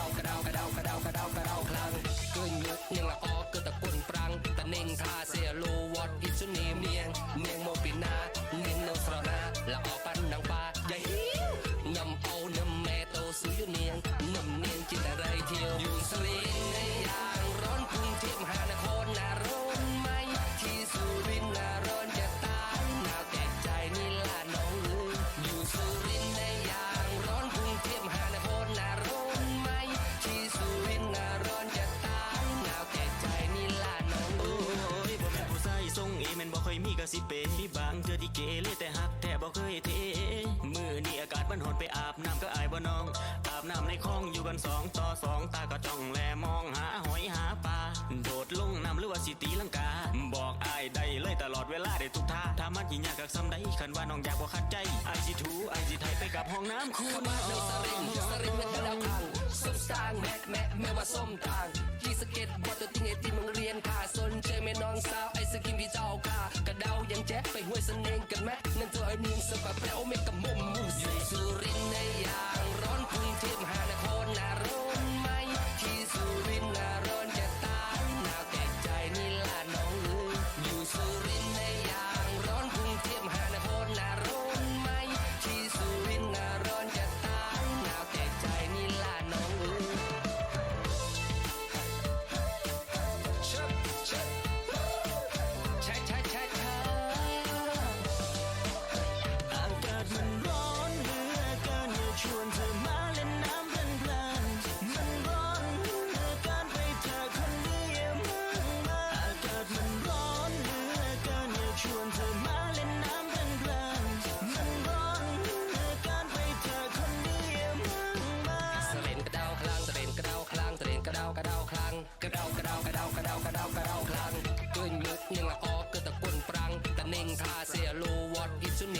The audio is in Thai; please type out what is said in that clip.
ดากระดากระดากระดากระดากระดาคลังกึ่งลึกยังละอ้อเกิดตะกุนปรังตะเน่งท่าเสียโลวอดอิสุนีเมีย ก็สิเปมีบางเธอที่เกเรแต่หักแต่บ่เคยเทมือนี่อากาศมันหอนไปอาบน้ำก็อายบ่น้อง อาบน้ำในคลองอยู่กันสองต่อสองตาก็จ้องแลมองหาหอยหาปลาโดดลงน้ำหรือว่าสิตีลังกา บอกอายได้เลยตลอดเวลาได้ทุกท่าถ้ามันยิ่งยากกับซ้ำใดคันว่าน้องอยากบ่ขัดใจอายสิถูอายสิไทยไปกับห้องน้ำคู่น้อโดนสริงสริงเป็นกระดาวคังส้มสร้างแม็กแม็กแม่ว่าส้มต่างขี่สเก็ตบอร์ดตัวจริงไอที่มึงเรีย แจ๊ไปห้วยสน่งกันไหมนั่นเธอไอ้นิ่งสบายแล้วไม่กับมุม ระเดากระเดากระเดากระเดากระเดากระเดาคลังกึ่งลึกยังละออกกึ่ตะกุนปรังแตะนิ่งคาเสียรูวอดอิสุนี